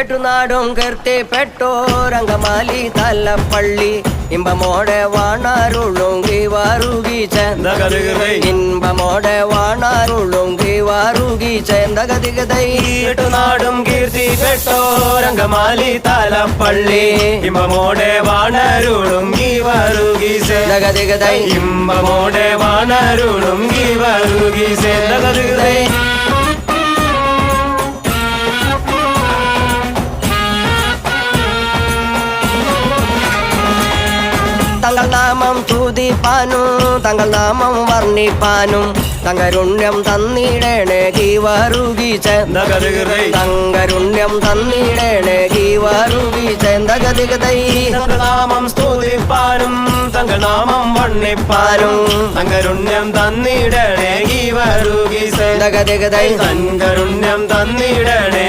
എട്ടുനാടും കീർത്തിപ്പെട്ടോരംഗമാലി തല്ലപ്പള്ളി ഇമ്പമോടെ വാണാരുളുങ്കി വാറുകി. ഇമ്പമോടെ വാണാരുളുങ്കി വാറുകി ചേന്തകതികതൈ. എട്ടുനാടും കീർത്തി പെട്ടോ രംഗമാലി താലപ്പള്ളി ഇമ്പമോടെ വാണരുളും വാറുകി ദഗദിഗതൈ ഇമ്പമോടെ വാണരുളും വാറുകി വരുകീസേ തങ്ങൾ നാമം തൂതിപ്പാനും തങ്ങൾ നാമം വർണിപ്പാനും തങ്കരുണ്യം തന്നിടേണേ കീവറുകീച്ച. തങ്കരുണ്യം തന്നിടേണേ ഗീവാറുകി ചേന്തകതികതൈ നാമം സ്തുതിപ്പാനും തങ്കനാമം വണ്ണിപ്പാനും തങ്കരുണ്യം തന്നിടണേ വരുകീസേ ദഗദിഗതൈ തങ്കരുണ്യം തന്നിടണേ